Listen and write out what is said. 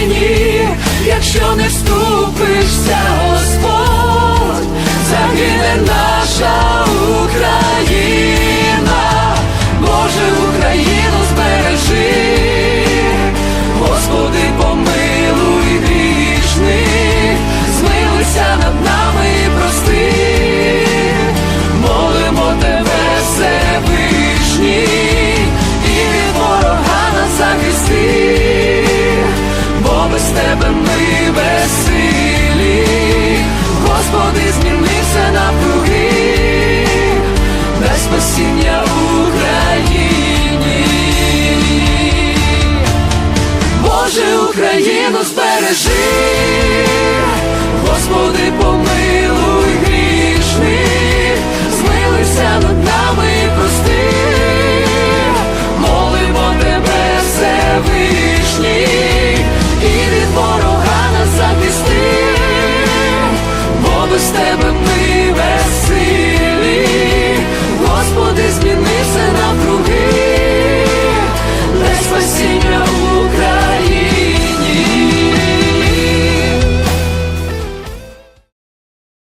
тіні, якщо не вступишся. Україну збережи, Господи.